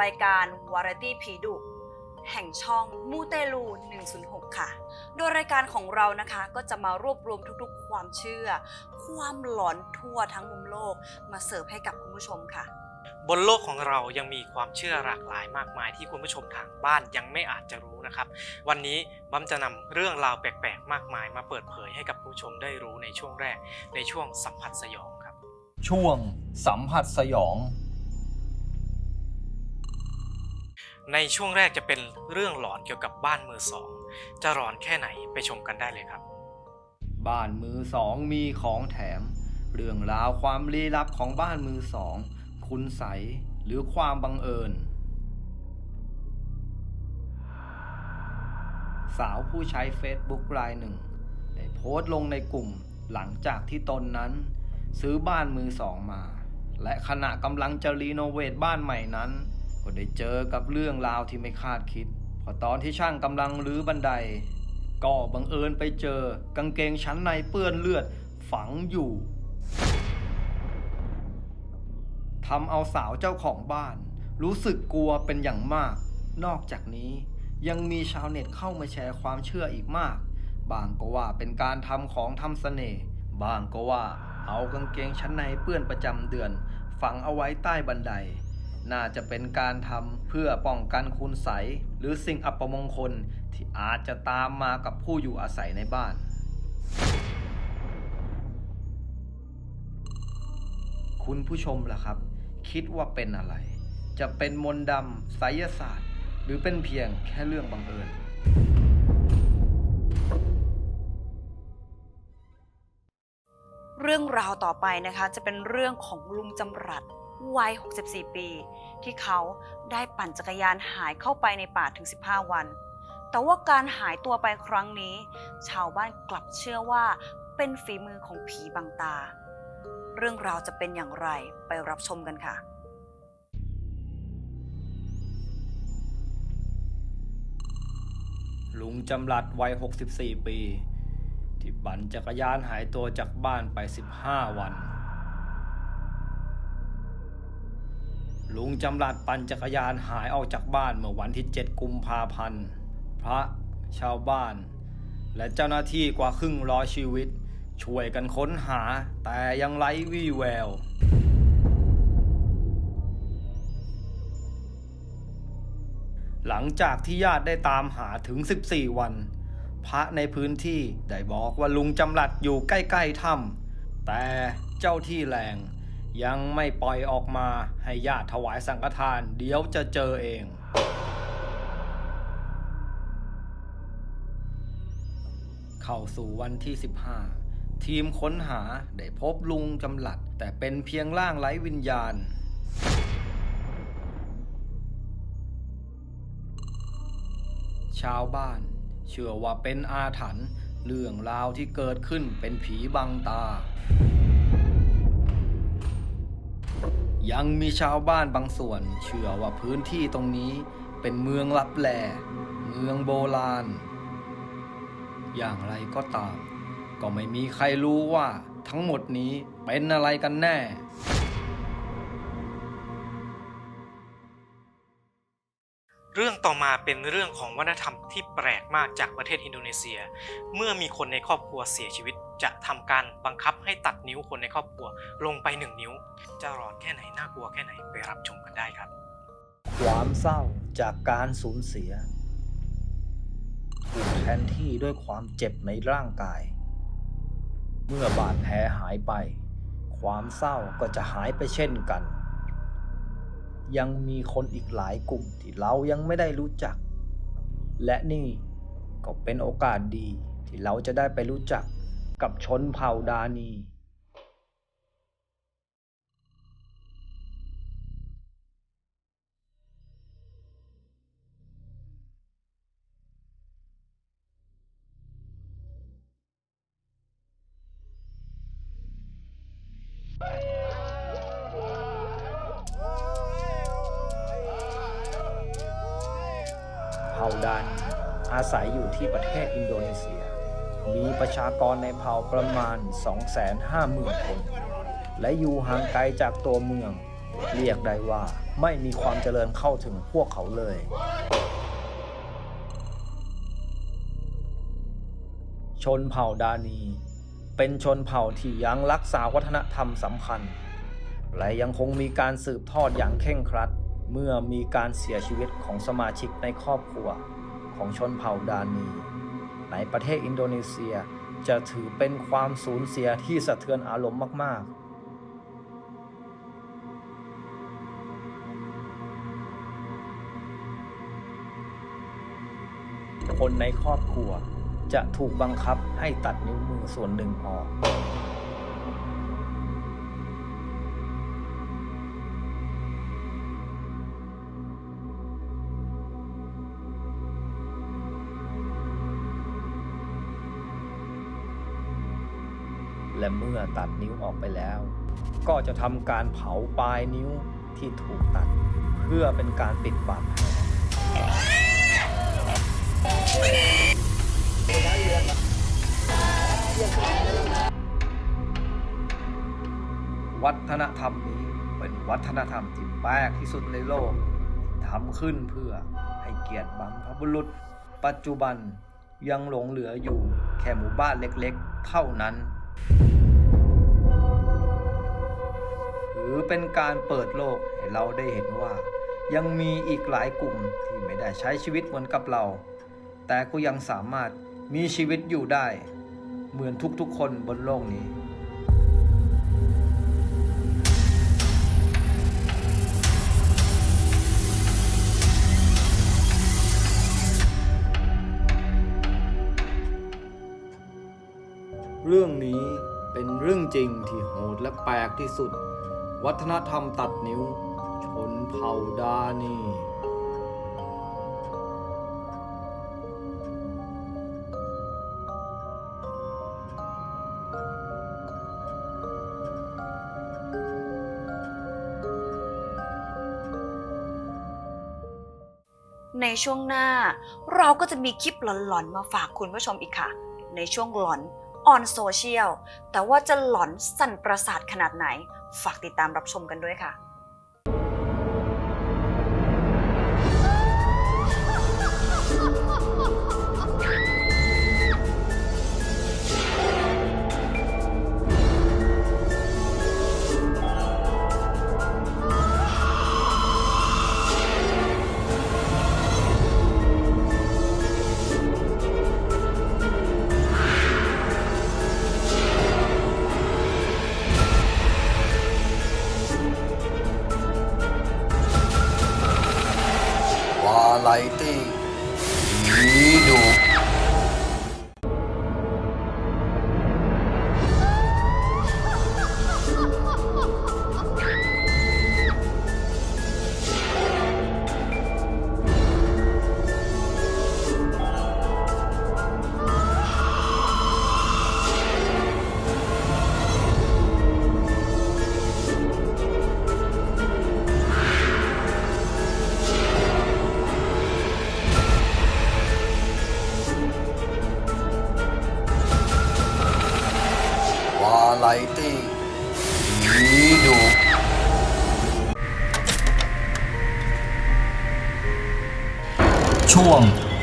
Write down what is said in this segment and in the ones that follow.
รับเข้าสู่รายการวาไรตี้ผีดุแห่งช่องมูเตลู 106 ค่ะ โดยรายการของเรานะคะก็จะมารวบรวมทุกๆ ความเชื่อ ความหลอนทั่วทั้งมุมโลก มาเสิร์ฟให้กับคุณผู้ชมค่ะ บนโลกของเรายังมีความเชื่อหลากหลายมากมายที่คุณผู้ชมทางบ้านยังไม่อาจจะรู้นะครับ วันนี้บัมจะนำเรื่องราวแปลกๆ มากมายมาเปิดเผยให้กับผู้ชมได้รู้ในช่วงแรกในช่วงสัมผัสสยองครับ ช่วงสัมผัสสยอง ในช่วงแรกจะเป็นเรื่องหลอนเกี่ยวกับบ้านมือสอง จะหลอนแค่ไหนไปชมกันได้เลยครับ บ้านมือสองมีของแถม เรื่องราวความลี้ลับของบ้านมือสอง คุณใสหรือความบังเอิญ สาวผู้ใช้เฟซบุ๊กรายหนึ่งได้โพสต์ลงในกลุ่มหลังจากที่ตนนั้น ซื้อบ้านมือสองมา และขณะกำลังจะรีโนเวทบ้านใหม่นั้น ก็ได้เจอกับเรื่องราวที่ไม่คาดคิดพอตอนที่ช่างกำลังรื้อบันได ก็บังเอิญไปเจอกางเกงชั้นในเปื้อนเลือดฝังอยู่ทำเอาสาวเจ้าของบ้าน รู้สึกกลัวเป็นอย่างมาก นอกจากนี้ยังมีชาวเน็ตเข้ามาแชร์ความเชื่ออีกมาก บางก็ว่าเป็นการทำของทำเสน่ห์ บางก็ว่าเอากางเกงชั้นในเปื้อนประจำเดือน ฝังเอาไว้ใต้บันได น่าจะเป็นการทำเพื่อป้องกันคุณใสหรือสิ่งอัปมงคลที่อาจจะตามมากับผู้อยู่อาศัยในบ้าน คุณผู้ชมล่ะครับ คิดว่าเป็นอะไร จะเป็นมนต์ดำไสยศาสตร์ หรือเป็นเพียงแค่เรื่องบังเอิญเรื่องราวต่อไปนะคะจะเป็นเรื่องของลุงจำรัด วัย 64 ปี ที่เขาได้ปั่นจักรยานหายเข้าไปในป่าถึง 15 วัน แต่ว่าการหายตัวไปครั้งนี้ ชาวบ้านกลับเชื่อว่าเป็นฝีมือของผีบังตา เรื่องราวจะเป็นอย่างไรไปรับชมกันค่ะลุงจำรัดวัย 64 ปี ที่ปั่นจักรยานหายตัวจากบ้านไป 15 วัน ลุงจำรัดปั่นจักรยานหายออกจากบ้านเมื่อวันที่ 7 กุมภาพันธ์ พระชาวบ้าน และเจ้าหน้าที่กว่าครึ่งร้อยชีวิต ช่วยกันค้นหาแต่ยังไร้วี่แวว หลังจากที่ญาติได้ตามหาถึง 14 วัน พระในพื้นที่ได้บอกว่าลุงจำรัดอยู่ใกล้ ๆถ้ำแต่เจ้าที่แรง ยังไม่ปล่อยออกมาให้ญาติถวายสังฆทาน เดี๋ยวจะเจอเอง เข้าสู่วันที่ 15 ทีมค้นหาได้พบลุงจำหลัด แต่เป็นเพียงร่างไร้วิญญาณชาวบ้าน เชื่อว่าเป็นอาถรรพ์เรื่องราวที่เกิดขึ้นเป็นผีบังตา ยังมีชาวบ้านบางส่วน เชื่อว่าพื้นที่ตรงนี้เป็นเมืองลับแลเมืองโบราณ อย่างไรก็ตาม ก็ไม่มีใครรู้ว่าทั้งหมดนี้เป็นอะไรกันแน่ เรื่องต่อมาเป็นเรื่องของวัฒนธรรมที่แปลกมากจากประเทศอินโดนีเซีย เมื่อมีคนในครอบครัวเสียชีวิต จะทำการบังคับให้ตัดนิ้วคนในครอบครัวลงไปหนึ่งนิ้ว จะหลอนแค่ไหนน่ากลัวแค่ไหนไปรับชมกันได้ครับ ความเศร้าจากการสูญเสียถูกแทนที่ด้วยความเจ็บในร่างกาย เมื่อบาดแผลหายไป ความเศร้าก็จะหายไปเช่นกัน ยังมีคนอีกหลายกลุ่มที่เรายังไม่ได้รู้จัก และนี่ก็เป็นโอกาสดีที่เราจะได้ไปรู้จักกับชนเผ่าดานี ผ่าดาน อาศัยอยู่ที่ประเทศอินโดนีเซีย มีประชากรในเผ่าประมาณ 250,000 คน และอยู่ห่างไกลจากตัวเมือง เรียกได้ว่าไม่มีความเจริญเข้าถึงพวกเขาเลยชนเผ่าดานี เป็นชนเผ่าที่ยังรักษาวัฒนธรรมสำคัญ และยังคงมีการสืบทอดอย่างเคร่งครัด เมื่อมีการเสียชีวิตของสมาชิกในครอบครัวของชนเผ่าดานี ในประเทศอินโดนีเซียจะถือเป็นความสูญเสียที่สะเทือนอารมณ์มาก ๆคนในครอบครัวจะถูกบังคับให้ตัดนิ้วมือส่วนหนึ่งออก และเมื่อตัดนิ้วออกไปแล้ว ก็จะทำการเผาปลายนิ้วที่ถูกตัด เพื่อเป็นการปิดบาดแผลวัฒนธรรมนี้เป็นวัฒนธรรมที่แปลกที่สุดในโลกทำขึ้นเพื่อให้เกียรติบรรพบุรุษ ปัจจุบันยังหลงเหลืออยู่แค่หมู่บ้านเล็กๆ เท่านั้น ถือเป็นการเปิดโลกให้เราได้เห็นว่า ยังมีอีกหลายกลุ่มที่ไม่ได้ใช้ชีวิตเหมือนกับเรา แต่ก็ยังสามารถมีชีวิตอยู่ได้ เหมือนทุกๆคนบนโลกนี้ เรื่องนี้เป็นเรื่องจริงที่โหดและแปลกที่สุด วัฒนธรรมตัดนิ้ว ชนเผ่าดานีในช่วงหน้าเราก็จะมีคลิปหลอนๆ มาฝากคุณผู้ชมอีกค่ะ ในช่วงหลอน ออนโซเชียลแต่ว่าจะหลอนสั่นประสาทขนาดไหน ฝากติดตามรับชมกันด้วยค่ะ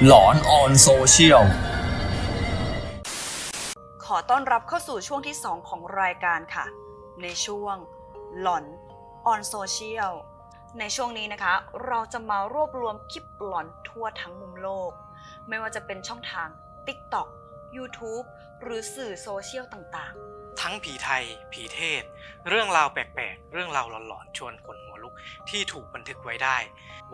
หลอนออนโซเชียล ขอต้อนรับเข้าสู่ช่วงที่ 2 ของรายการค่ะ ในช่วงหลอนออนโซเชียล ในช่วงนี้นะคะ เราจะมารวบรวมคลิปหลอนทั่วทั้งมุมโลก ไม่ว่าจะเป็นช่องทาง TikTok YouTube หรือสื่อโซเชียลต่างๆ ทั้งผีไทย ผีเทศ เรื่องราวแปลกๆ เรื่องราวหลอนๆ ชวนขนหัวลุก ที่ถูกบันทึกไว้ได้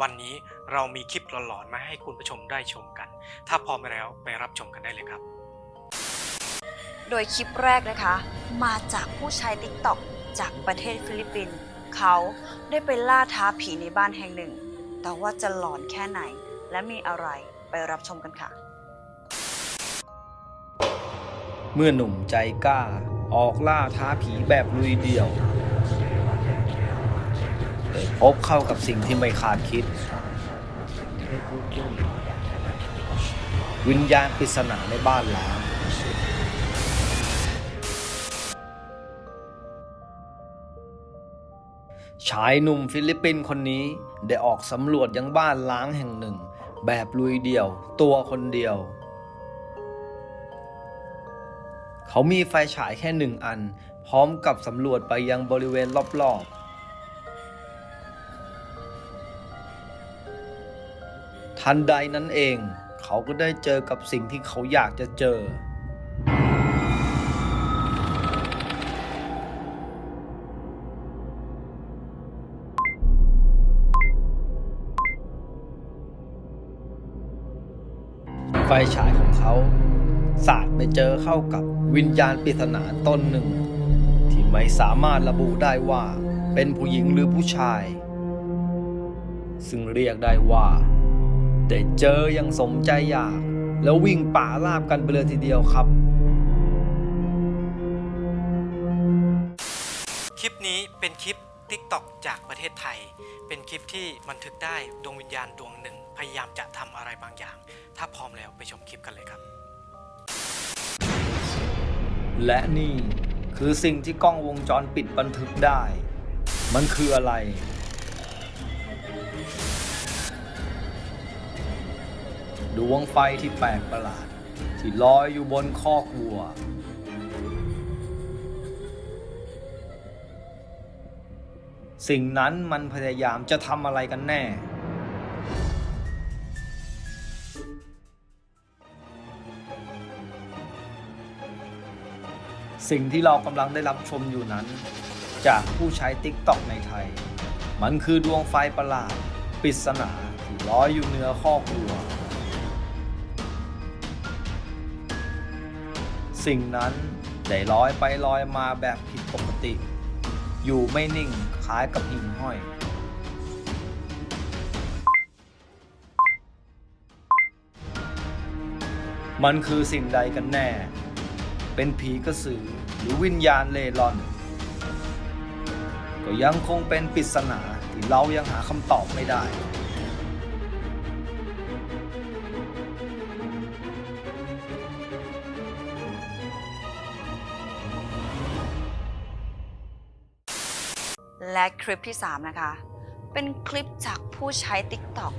วันนี้เรามีคลิปหลอนๆมาให้คุณผู้ชมได้ชมกัน ถ้าพร้อมแล้วไปรับชมกันได้เลยครับ โดยคลิปแรกนะคะ มาจากผู้ใช้ TikTok จากประเทศฟิลิปปินส์เขาได้ไปล่าท้าผีในบ้านแห่งหนึ่ง แต่ว่าจะหลอนแค่ไหน และมีอะไรไปรับชมกันค่ะเมื่อหนุ่มใจกล้า ออกล่าท้าผีแบบลุยเดี่ยวได้ พบเข้ากับสิ่งที่ไม่คาดคิด วิญญาณปริศนาในบ้านหล้างชายหนุ่มฟิลิปปินส์คนนี้ได้ออกสำรวจยังบ้านล้างแห่งหนึ่ง แบบลุยเดี่ยว ตัวคนเดียว เขามีไฟฉายแค่หนึ่งอัน พร้อมกับสำรวจไปยังบริเวณรอบๆ ทันใดนั้นเอง เขาก็ได้เจอกับสิ่งที่เขาอยากจะเจอ ไฟฉายของเขาสาดไปเจอเข้ากับวิญญาณปริศนาตนหนึ่ง ที่ไม่สามารถระบุได้ว่าเป็นผู้หญิงหรือผู้ชาย ซึ่งเรียกได้ว่า ได้เจออยังสมใจอยาก แล้ววิ่งป่าลาบกันไปเลยทีเดียวครับ คลิปนี้เป็นคลิป TikTok จากประเทศไทย เป็นคลิปที่บันทึกได้ดวงวิญญาณดวงหนึ่ง พยายามจะทำอะไรบางอย่าง ถ้าพร้อมแล้วไปชมคลิปกันเลยครับ และนี่คือสิ่งที่กล้องวงจรปิดบันทึกได้ มันคืออะไร ดวงไฟที่แปลกประหลาด ที่ลอยอยู่บนคอกวัว สิ่งนั้นมันพยายามจะทำอะไรกันแน่ สิ่งที่เรากำลังได้รับชมอยู่นั้น จากผู้ใช้ TikTok ในไทย มันคือดวงไฟประหลาดปริศนาที่ลอยอยู่เหนือคอกวัว สิ่งนั้นได้ลอยไปลอยมาแบบผิดปกติ อยู่ไม่นิ่งคล้ายกับหิ่งห้อย มันคือสิ่งใดกันแน่ เป็นผีกระสือหรือวิญญาณเล่ร่อน ก็ยังคงเป็นปริศนาที่เรายังหาคำตอบไม่ได้ และคลิปที่ 3 นะคะ เป็นคลิปจากผู้ใช้ TikTok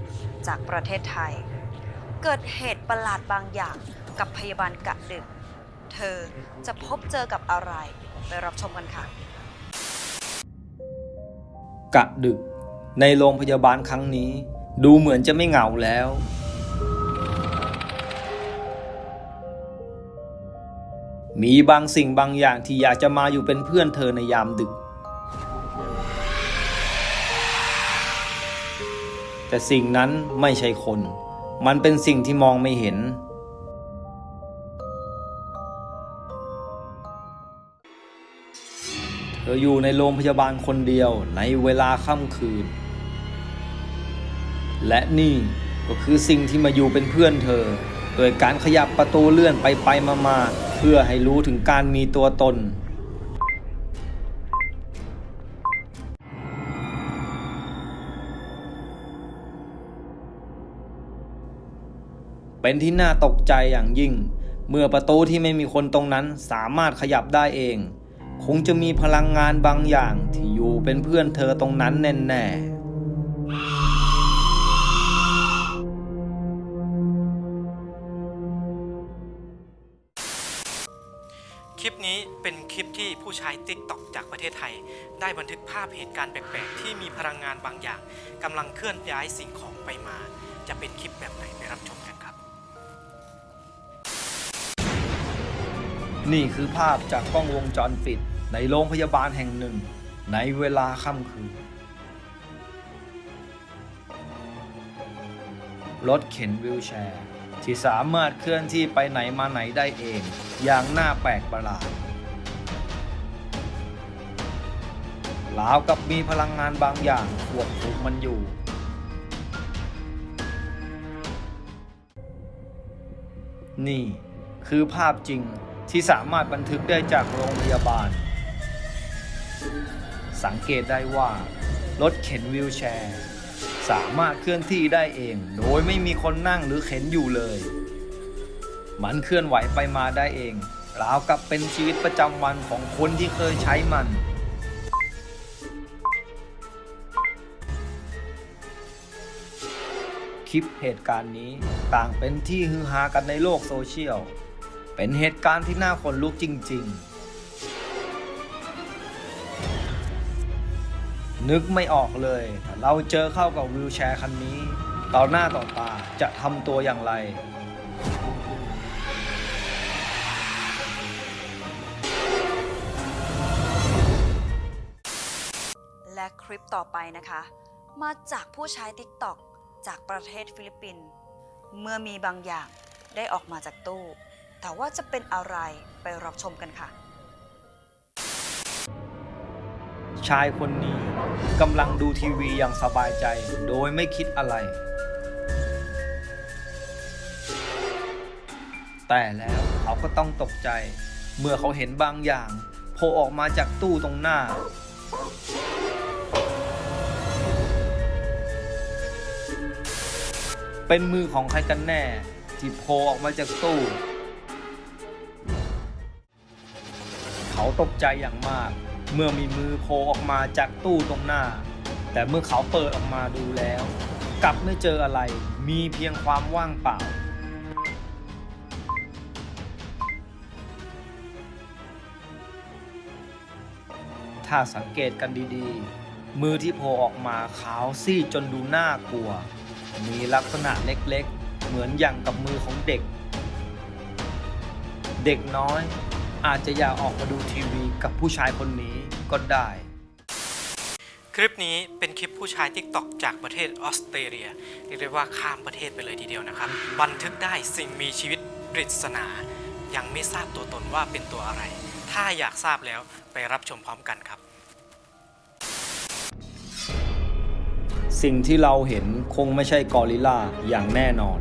จากประเทศไทย เกิดเหตุประหลาดบางอย่างกับพยาบาลกะดึก เธอจะพบเจอกับอะไร ไปรับชมกันค่ะ กะดึก ในโรงพยาบาลครั้งนี้ ดูเหมือนจะไม่เหงาแล้ว มีบางสิ่งบางอย่างที่อยากจะมาอยู่เป็นเพื่อนเธอในยามดึก แต่สิ่งนั้นไม่ใช่คน มันเป็นสิ่งที่มองไม่เห็น เธออยู่ในโรงพยาบาลคนเดียวในเวลาค่ำคืน และนี่ก็คือสิ่งที่มาอยู่เป็นเพื่อนเธอ โดยการขยับประตูเลื่อนไปไปมามาเพื่อให้รู้ถึงการมีตัวตน เป็นที่น่าตกใจอย่างยิ่ง เมื่อประตูที่ไม่มีคนตรงนั้นสามารถขยับได้เอง คงจะมีพลังงานบางอย่างที่อยู่เป็นเพื่อนเธอตรงนั้นแน่ๆคลิปนี้เป็นคลิปที่ผู้ใช้ TikTok จากประเทศไทย ได้บันทึกภาพเหตุการณ์แปลกๆ ที่มีพลังงานบางอย่างกำลังเคลื่อนย้ายสิ่งของไปมา จะเป็นคลิปแบบไหนไปรับชมกัน นี่คือภาพจากกล้องวงจรปิดในโรงพยาบาลแห่งหนึ่ง ในเวลาค่ำคืน รถเข็นวิวแชร์ ที่สามารถเคลื่อนที่ไปไหนมาไหนได้เอง อย่างน่าแปลกประหลาดราวกับมีพลังงานบางอย่างควบคุมมันอยู่ นี่คือภาพจริง ที่สามารถบันทึกได้จากโรงพยาบาล สังเกตได้ว่า รถเข็นวิวแชร์ สามารถเคลื่อนที่ได้เอง โดยไม่มีคนนั่งหรือเข็นอยู่เลย มันเคลื่อนไหวไปมาได้เองราวกับเป็นชีวิตประจำวันของคนที่เคยใช้มันคลิปเหตุการณ์นี้ต่างเป็นที่ฮือฮากันในโลกโซเชียล เป็นเหตุการณ์ที่น่าขนลุกจริง ๆ นึกไม่ออกเลยถ้าเราเจอเข้ากับวิวแชร์คันนี้ ต่อหน้าต่อตาจะทำตัวอย่างไรและคลิปต่อไปนะคะ มาจากผู้ใช้ TikTok จากประเทศฟิลิปปินส์เมื่อมีบางอย่างได้ออกมาจากตู้ แต่ว่าจะเป็นอะไรไปรับชมกันค่ะ ชายคนนี้กำลังดูทีวีอย่างสบายใจ โดยไม่คิดอะไร แต่แล้วเขาก็ต้องตกใจ เมื่อเขาเห็นบางอย่างโผล่ออกมาจากตู้ตรงหน้าเป็นมือของใครกันแน่ที่โผล่ออกมาจากตู้ ตกใจอย่างมาก เมื่อมีมือโผล่ออกมาจากตู้ตรงหน้า แต่เมื่อเขาเปิดออกมาดูแล้ว กลับไม่เจออะไร มีเพียงความว่างเปล่า ถ้าสังเกตกันดีๆ มือที่โผล่ออกมาขาวซีดจนดูน่ากลัว มีลักษณะเล็กๆ เหมือนอย่างกับมือของเด็ก เด็กน้อย อาจจะอยากออกมาดูทีวีกับผู้ชายคนนี้ก็ได้ คลิปนี้เป็นคลิปผู้ใช้ TikTok จากประเทศออสเตรเลียเรียกได้ว่าข้ามประเทศไปเลยทีเดียวนะครับ บันทึกได้สิ่งมีชีวิตปริศนา ยังไม่ทราบตัวตนว่าเป็นตัวอะไร ถ้าอยากทราบแล้วไปรับชมพร้อมกันครับ สิ่งที่เราเห็นคงไม่ใช่กอริลลาอย่างแน่นอน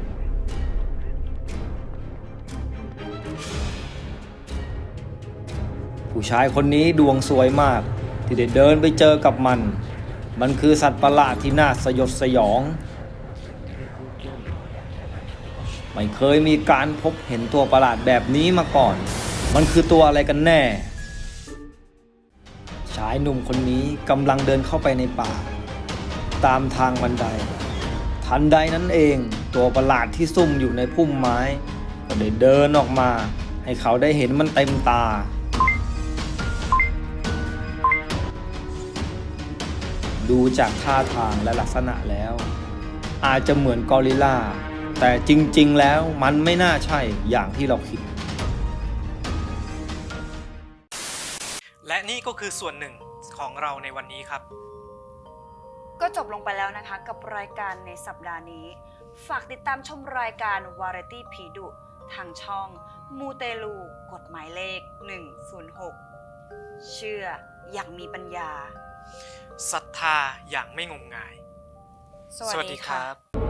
ผู้ชายคนนี้ดวงสวยมาก ที่ได้เดินไปเจอกับมัน มันคือสัตว์ประหลาดที่น่าสยดสยอง ไม่เคยมีการพบเห็นตัวประหลาดแบบนี้มาก่อน มันคือตัวอะไรกันแน่ ชายหนุ่มคนนี้กำลังเดินเข้าไปในป่า ตามทางบันได ทันใดนั้นเองตัวประหลาดที่ซุ่มอยู่ในพุ่มไม้ ก็ได้เดินออกมา ให้เขาได้เห็นมันเต็มตา ดูจากท่าทางและลักษณะแล้ว อาจจะเหมือนกอริลลาแต่จริง ๆ แล้วมันไม่น่าใช่อย่างที่เราคิด และนี่ก็คือส่วนหนึ่งของเราในวันนี้ครับ ก็จบลงไปแล้วนะคะกับรายการในสัปดาห์นี้ ฝากติดตามชมรายการ Variety ผีดุ ทางช่องมูเตลู กฎหมายเลข 106 เชื่ออย่างมีปัญญา ศรัทธาอย่างไม่งมงาย สวัสดีครับ